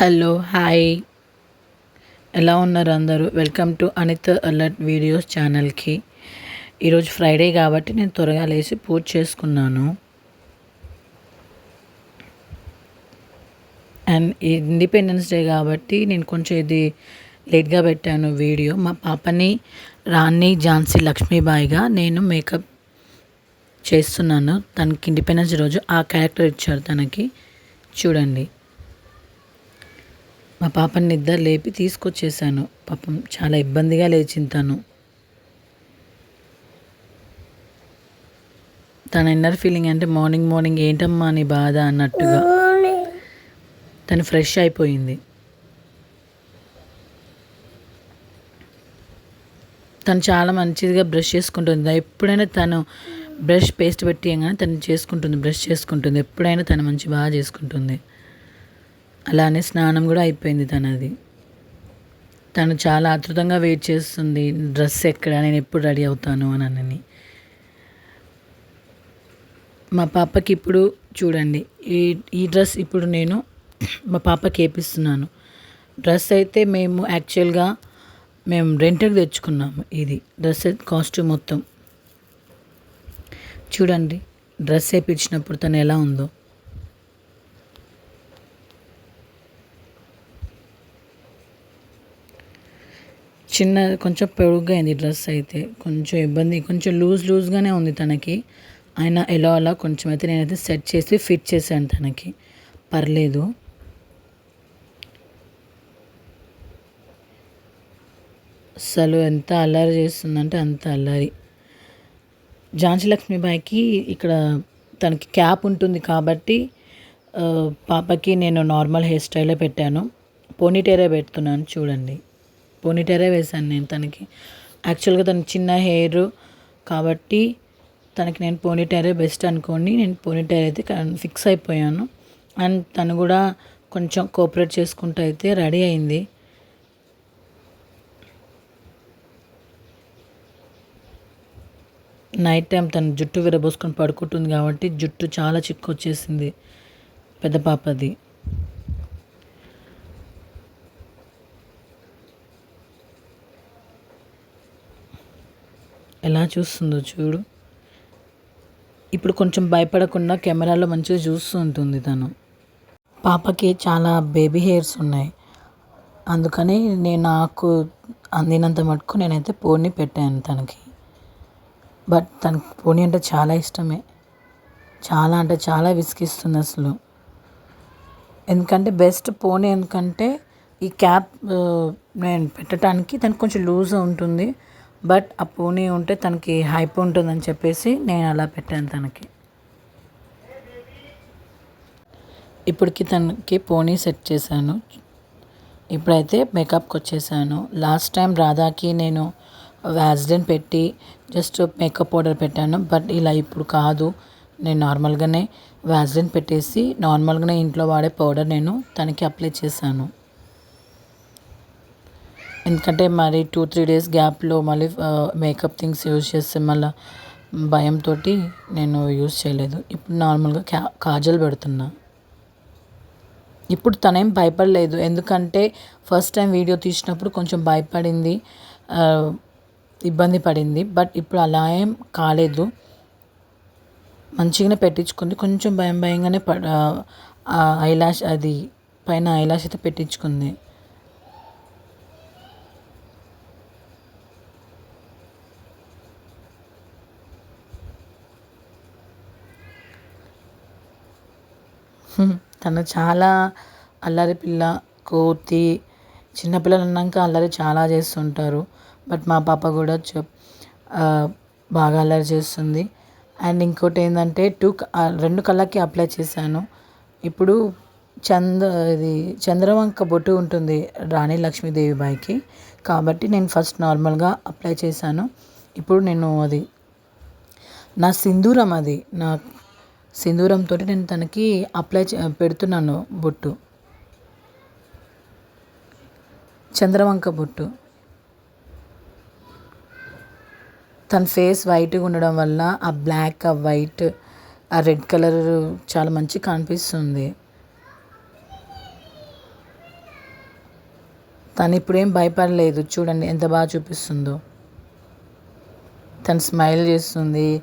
Hello hi. ఎలా ఉన్నారు అందరూ? Welcome to Anitha alert videos ఛానల్కి. ఈరోజు ఫ్రైడే కాబట్టి నేను త్వరగా లేచి పూజ చేసుకున్నాను. అండ్ ఇండిపెండెన్స్ డే కాబట్టి నేను కొంచెం ఇది లేట్గా పెట్టాను వీడియో. మా పాపని రాణి ఝాన్సీ లక్ష్మీబాయిగా నేను మేకప్ చేస్తున్నాను. తనకి ఇండిపెండెన్స్ రోజు ఆ క్యారెక్టర్ ఇచ్చారు తనకి. చూడండి. మా పాపని నిద్ర లేపి తీసుకొచ్చేసాను పాపం చాలా ఇబ్బందిగా లేచింది తను. తన ఇన్నర్ ఫీలింగ్ అంటే మార్నింగ్ మార్నింగ్ ఏంటమ్మా నీ బాధ అన్నట్టుగా. తను ఫ్రెష్ అయిపోయింది. తను చాలా మంచిగా బ్రష్ చేసుకుంటుంది. ఎప్పుడైనా తను బ్రష్ పేస్ట్ పెట్టి కానీ తను చేసుకుంటుంది బ్రష్ చేసుకుంటుంది. ఎప్పుడైనా తను మంచి బాగా చేసుకుంటుంది. అలానే స్నానం కూడా అయిపోయింది తనది. తను చాలా ఆతృతంగా వెయిట్ చేస్తుంది. డ్రెస్ ఎక్కడ? నేను ఎప్పుడు రెడీ అవుతాను? అని అనని మా పాపకి ఇప్పుడు చూడండి. ఈ ఈ డ్రెస్ ఇప్పుడు నేను మా పాపకి వేపిస్తున్నాను. డ్రెస్ అయితే మేము యాక్చువల్గా మేము రెంట్కి తెచ్చుకున్నాము ఇది. డ్రెస్ కాస్ట్యూమ్ మొత్తం. చూడండి. డ్రెస్ వేయించినప్పుడు తను ఎలా ఉందో. చిన్న కొంచెం పొడుగ్గా అయింది డ్రెస్ అయితే. కొంచెం ఇబ్బంది కొంచెం లూజ్ లూజ్గానే ఉంది తనకి. ఆయన ఎలా అలా కొంచెం అయితే నేనైతే సెట్ చేసి ఫిట్ చేశాను తనకి. పర్లేదు. అసలు ఎంత అల్లరి చేస్తుందంటే అంత అల్లరి. ఝాన్సీ లక్ష్మీబాయికి ఇక్కడ తనకి క్యాప్ ఉంటుంది కాబట్టి పాపకి నేను నార్మల్ హెయిర్ స్టైలే పెట్టాను. పోనీటేరే పెడుతున్నాను చూడండి. పోనీటేరే వేశాను నేను తనకి. యాక్చువల్గా తన చిన్న హెయిర్ కాబట్టి తనకి నేను పోనీటేరే బెస్ట్ అనుకోండి నేను పోనీటేర్ అయితే ఫిక్స్ అయిపోయాను. అండ్ తను కూడా కొంచెం కోఆపరేట్ చేసుకుంటూ అయితే రెడీ అయింది. నైట్ టైం తను జుట్టు విరబోసుకొని పడుకుంటుంది కాబట్టి జుట్టు చాలా చిక్కు వచ్చేసింది పెద్ద పాపది. చూస్తుందో చూడు. ఇప్పుడు కొంచెం భయపడకుండా కెమెరాలో మంచిగా చూస్తూ ఉంటుంది తను. పాపకి చాలా బేబీ హెయిర్స్ ఉన్నాయి. అందుకని నేను నాకు అందినంత మటుకు నేనైతే పోనీ పెట్టాను తనకి. బట్ తనకి పోనీ అంటే చాలా ఇష్టమే. చాలా అంటే చాలా విసిగిస్తుంది అసలు. ఎందుకంటే బెస్ట్ పోనీ ఎందుకంటే ఈ క్యాప్ నేను పెట్టడానికి దానికి కొంచెం లూజ్ ఉంటుంది. బట్ ఆ పోనీ ఉంటే తనకి హైప్ ఉంటుందని చెప్పేసి నేను అలా పెట్టాను తనకి. ఇప్పటికి తనకి పోనీ సెట్ చేశాను. ఇప్పుడైతే మేకప్కి వచ్చేసాను. లాస్ట్ టైం రాధాకి నేను వ్యాజ్లిన్ పెట్టి జస్ట్ మేకప్ పౌడర్ పెట్టాను. బట్ ఇలా ఇప్పుడు కాదు. నేను నార్మల్గానే వ్యాజ్లిన్ పెట్టేసి నార్మల్గానే ఇంట్లో వాడే పౌడర్ నేను తనకి అప్లై చేశాను. ఎందుకంటే మరి టూ త్రీ డేస్ గ్యాప్లో మళ్ళీ మేకప్ థింగ్స్ యూజ్ చేస్తే మళ్ళీ భయంతో నేను యూజ్ చేయలేదు. ఇప్పుడు నార్మల్గా క్యా కాజల్ పెడుతున్నా. ఇప్పుడు తనేం భయపడలేదు. ఎందుకంటే ఫస్ట్ టైం వీడియో తీసినప్పుడు కొంచెం భయపడింది ఇబ్బంది పడింది. బట్ ఇప్పుడు అలా ఏం కాలేదు. మంచిగానే పెట్టించుకుంది. కొంచెం భయం భయంగానే ప ఐలాష్ అది పైన ఐలాష్ అయితే పెట్టించుకుంది. తను చాలా అల్లరి పిల్ల కోతి చిన్నపిల్లలు అన్నాక అల్లరి చాలా చేస్తుంటారు. బట్ మా పాప కూడా చెప్ బాగా అల్లరి చేస్తుంది. అండ్ ఇంకోటి ఏంటంటే టూ రెండు కళ్ళకి అప్లై చేశాను. ఇప్పుడు చంద ఇది చంద్రవంక బొట్టు ఉంటుంది రాణి లక్ష్మీదేవి బాయికి. కాబట్టి నేను ఫస్ట్ నార్మల్గా అప్లై చేశాను. ఇప్పుడు నేను అది నా సింధూరం అది నా సింధూరంతో నేను తనకి అప్లై పెడుతున్నాను బొట్టు. చంద్రవంక బొట్టు. తన ఫేస్ వైట్గా ఉండడం వల్ల ఆ బ్లాక్ ఆ వైట్ ఆ రెడ్ కలర్ చాలా మంచి కనిపిస్తుంది. తను ఇప్పుడేం భయపడలేదు. చూడండి ఎంత బాగా చూపిస్తుందో. తను స్మైల్ చేస్తుంది.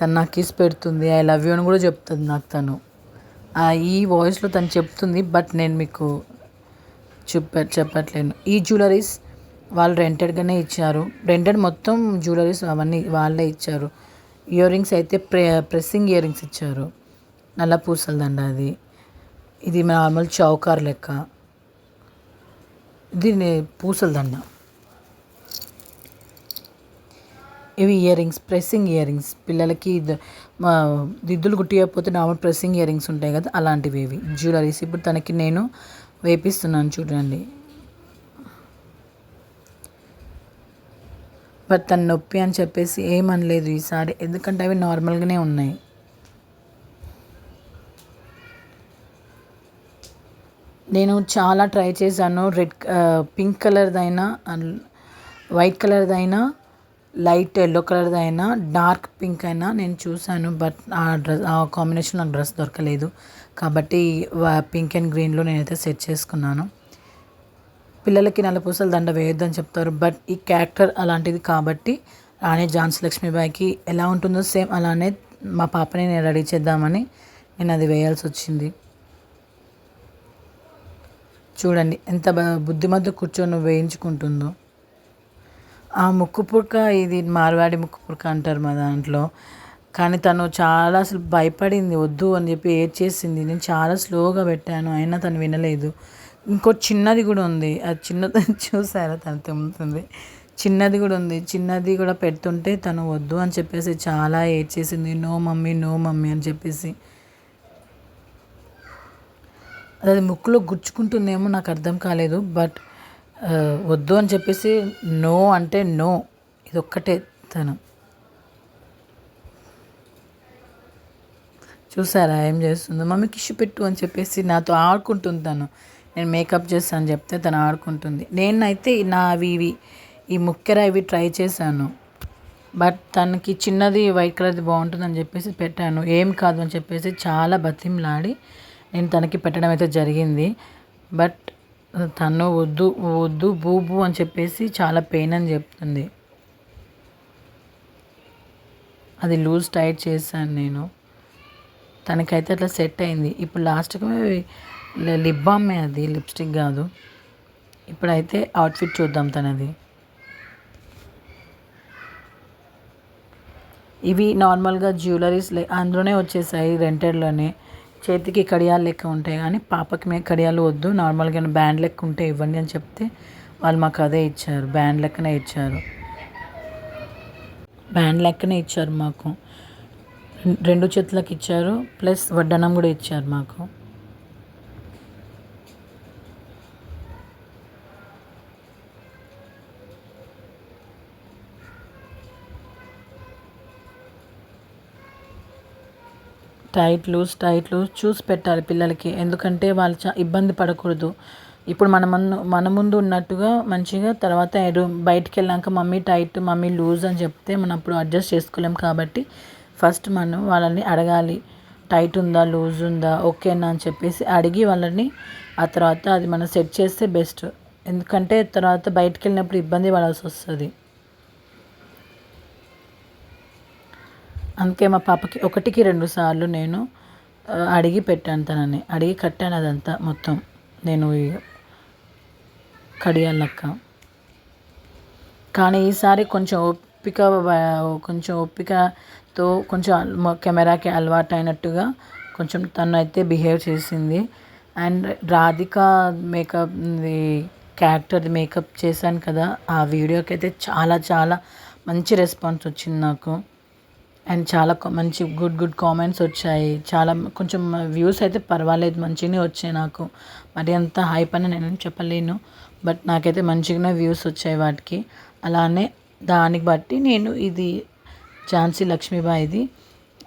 తను నాకు కిస్ పెడుతుంది ఐ లవ్ యూ అని కూడా చెప్తుంది నాకు తను. ఈ వాయిస్లో తను చెప్తుంది బట్ నేను మీకు చెప్ప చెప్పట్లేను. ఈ జ్యువెలరీస్ వాళ్ళు రెంటెడ్గానే ఇచ్చారు. రెంటెడ్ మొత్తం జ్యువెలరీస్ అవన్నీ వాళ్ళే ఇచ్చారు. ఇయర్ రింగ్స్ అయితే ప్రె ప్రెస్సింగ్ ఇయర్ రింగ్స్ ఇచ్చారు. నల్ల పూసల దండ అది. ఇది నార్మల్ చౌకార్ లెక్క. ఇది పూసల దండ. ఇవి ear rings pressing ear rings. పిల్లలకి దిద్దులు గుట్టియకపోతే నార్మల్ ప్రెస్సింగ్ ఇయర్ రింగ్స్ ఉంటాయి కదా అలాంటివి ఇవి. జ్యువెలరీస్ ఇప్పుడు తనకి నేను వేపిస్తున్నాను చూడండి. బట్ తన నొప్పి అని చెప్పేసి ఏమనలేదు ఈసారి ఎందుకంటే అవి నార్మల్గానే ఉన్నాయి. నేను చాలా ట్రై చేశాను రెడ్ పింక్ కలర్దైనా వైట్ కలర్దైనా లైట్ ఎల్లో కలర్ది అయినా డార్క్ పింక్ అయినా నేను చూశాను బట్ ఆ డ్రెస్ ఆ కాంబినేషన్ నాకు డ్రెస్ దొరకలేదు. కాబట్టి పింక్ అండ్ గ్రీన్లో నేనైతే సెట్ చేసుకున్నాను. పిల్లలకి నల్లపూసల దండ వేయొద్దని చెప్తారు బట్ ఈ క్యారెక్టర్ అలాంటిది కాబట్టి రాణి ఝాన్సీ లక్ష్మీబాయికి ఎలా ఉంటుందో సేమ్ అలానే మా పాపని నేను రెడీ చేద్దామని నేను అది వేయాల్సి వచ్చింది. చూడండి ఎంత బుద్ధిమంతు కూర్చొని వేయించుకుంటుందో. ఆ ముక్కు పుడక ఇది మార్వాడి ముక్కు పుడక అంటారు మా దాంట్లో. కానీ తను చాలా అసలు భయపడింది వద్దు అని చెప్పి ఏడ్ చేసింది నేను చాలా స్లోగా పెట్టాను అయినా తను వినలేదు. ఇంకో చిన్నది కూడా ఉంది. అది చిన్నది చూసారా? తను తుమ్ముతుంది. చిన్నది కూడా ఉంది. చిన్నది కూడా పెడుతుంటే తను వద్దు అని చెప్పేసి చాలా ఏడ్ చేసింది నో మమ్మీ నో మమ్మీ అని చెప్పేసి. అది ముక్కులో గుచ్చుకుంటుందేమో నాకు అర్థం కాలేదు. బట్ వద్దు అని చెప్పేసి నో అంటే నో. ఇది ఒక్కటే తను. చూసారా ఏం చేస్తుందో? మమ్మీ కిషు పెట్టు అని చెప్పేసి నాతో ఆడుకుంటుంది తను. నేను మేకప్ చేస్తాను చెప్తే తను ఆడుకుంటుంది. నేనైతే నా ఇవి ఈ ముక్కెర ఇవి ట్రై చేశాను. బట్ తనకి చిన్నది వైట్ కలర్ది బాగుంటుందని చెప్పేసి పెట్టాను. ఏం కాదు అని చెప్పేసి చాలా బతిమలాడి నేను తనకి పెట్టడం అయితే జరిగింది. బట్ తను వద్దు వద్దు బూబు అని చెప్పేసి చాలా పెయిన్ అని చెప్తుంది. అది లూజ్ టైట్ చేశాను నేను. తనకైతే అట్లా సెట్ అయింది. ఇప్పుడు లాస్ట్కి లిప్ బామే అది లిప్స్టిక్ కాదు. ఇప్పుడైతే అవుట్ఫిట్ చూద్దాం తనది. ఇవి నార్మల్గా జ్యువెలరీస్ అందులోనే వచ్చేసాయి రెంటెడ్లోనే. చేతికి కడియాలు లెక్క ఉంటాయి కానీ పాపకి మేము కడియాలు వద్దు. నార్మల్గా బ్యాండ్ లెక్క ఉంటే ఇవ్వండి అని చెప్తే వాళ్ళు మాకు అదే ఇచ్చారు. బ్యాండ్ లెక్కనే ఇచ్చారు. బ్యాండ్ లెక్కనే ఇచ్చారు మాకు. రెండు చేతులకు ఇచ్చారు. ప్లస్ వడ్డనం కూడా ఇచ్చారు మాకు. టైట్ లూజ్ టైట్ లూజ్ చూసి పెట్టాలి పిల్లలకి. ఎందుకంటే వాళ్ళు చా ఇబ్బంది పడకూడదు. ఇప్పుడు మన ముందు మన ముందు ఉన్నట్టుగా మంచిగా తర్వాత బయటికి వెళ్ళాక మమ్మీ టైట్ మమ్మీ లూజ్ అని చెప్తే మనం అప్పుడు అడ్జస్ట్ చేసుకోలేం కాబట్టి ఫస్ట్ మనం వాళ్ళని అడగాలి. టైట్ ఉందా లూజ్ ఉందా ఓకేనా అని చెప్పేసి అడిగి వాళ్ళని ఆ తర్వాత అది మనం సెట్ చేస్తే బెస్ట్. ఎందుకంటే తర్వాత బయటికి వెళ్ళినప్పుడు ఇబ్బంది పడాల్సి వస్తుంది. అందుకే మా పాపకి ఒకటికి రెండు సార్లు నేను అడిగి పెట్టాను తనని. అడిగి కట్టాను అదంతా మొత్తం. నేను కడియాలక్క కానీ ఈసారి కొంచెం ఓపిక కొంచెం ఓపికతో కొంచెం కెమెరాకి అలవాటు అయినట్టుగా కొంచెం తను అయితే బిహేవ్ చేసింది. And Radhika makeup character makeup చేశాను కదా ఆ వీడియోకి అయితే చాలా చాలా మంచి రెస్పాన్స్ వచ్చింది నాకు. అండ్ చాలా మంచి గుడ్ గుడ్ కామెంట్స్ వచ్చాయి. చాలా కొంచెం వ్యూస్ అయితే పర్వాలేదు మంచిగానే వచ్చాయి నాకు. మరి అంత హైప్ అని నేను చెప్పలేను. బట్ నాకైతే మంచిగానే వ్యూస్ వచ్చాయి వాటికి. అలానే దానికి బట్టి నేను ఇది ఝాన్సీ లక్ష్మీబాయిది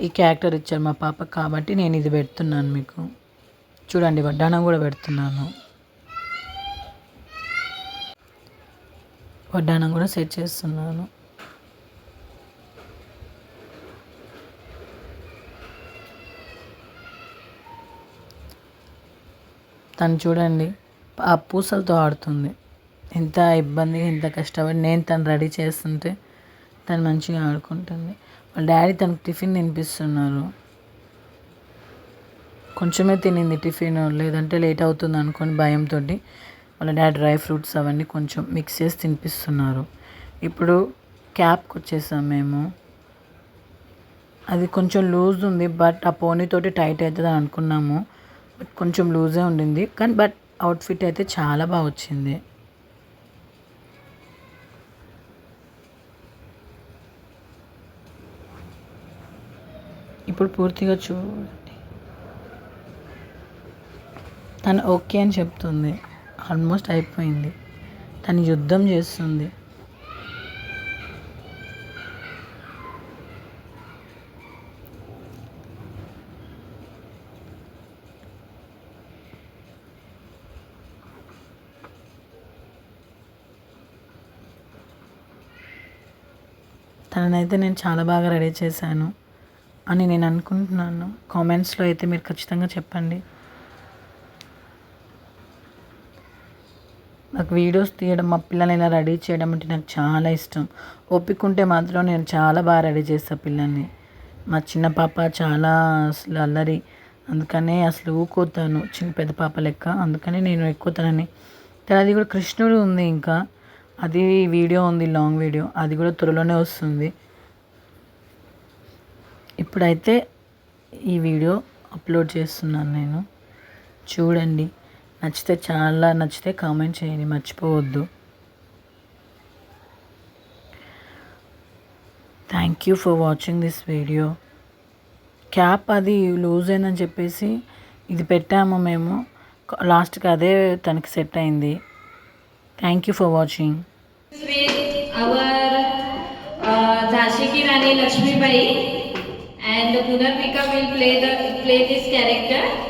ఈ క్యారెక్టర్ ఇచ్చారు మా పాప కాబట్టి నేను ఇది పెడుతున్నాను మీకు. చూడండి వడ్డానం కూడా పెడుతున్నాను. వడ్డానం కూడా సెట్ చేస్తున్నాను. తను చూడండి ఆ పూసలతో ఆడుతుంది. ఎంత ఇబ్బంది ఎంత కష్టపడి నేను తను రెడీ చేస్తుంటే తను మంచిగా ఆడుకుంటుంది. వాళ్ళ డాడీ తనకు టిఫిన్ తినిపిస్తున్నారు. కొంచెమే తినింది టిఫిన్ లేదంటే లేట్ అవుతుంది అనుకొని భయంతో వాళ్ళ డాడీ డ్రై ఫ్రూట్స్ అవన్నీ కొంచెం మిక్స్ చేసి తినిపిస్తున్నారు. ఇప్పుడు క్యాప్కి వచ్చేసాం మేము. అది కొంచెం లూజ్ ఉంది బట్ ఆ పోనీతోటి టైట్ అవుతుంది అనుకున్నాము. బట్ కొంచెం లూజే ఉండింది. కానీ బట్ అవుట్ఫిట్ అయితే చాలా బాగా వచ్చింది. ఇప్పుడు పూర్తిగా చూడండి. తను ఓకే అని చెప్తుంది. ఆల్మోస్ట్ అయిపోయింది. తను యుద్ధం చేస్తుంది. తననైతే నేను చాలా బాగా రెడీ చేశాను అని నేను అనుకుంటున్నాను. కామెంట్స్లో అయితే మీరు ఖచ్చితంగా చెప్పండి. నాకు వీడియోస్ తీయడం మా పిల్లల్ని ఇలా రెడీ చేయడం అంటే నాకు చాలా ఇష్టం. ఓపిక ఉంటే మాత్రం నేను చాలా బాగా రెడీ చేస్తాను పిల్లల్ని. మా చిన్న పాప చాలా అసలు అల్లరి. అందుకనే అసలు ఊకోతాను చిన్న పెద్ద పాప లెక్క. అందుకని నేను ఎక్కుతానని అది కూడా కృష్ణుడు ఉంది ఇంకా. అది వీడియో ఉంది లాంగ్ వీడియో అది కూడా త్వరలోనే వస్తుంది. ఇప్పుడైతే ఈ వీడియో అప్లోడ్ చేస్తున్నాను నేను. చూడండి. నచ్చితే చాలా నచ్చితే కామెంట్ చేయండి. మర్చిపోవద్దు. Thank you for watching this video cap అది లూజ్ అయిందని చెప్పేసి ఇది పెట్టాము మేము. లాస్ట్కి అదే తనకి సెట్ అయింది. Thank you for watching our uh, Jhansi ki Rani Lakshmibai and Punarvika will play the play this character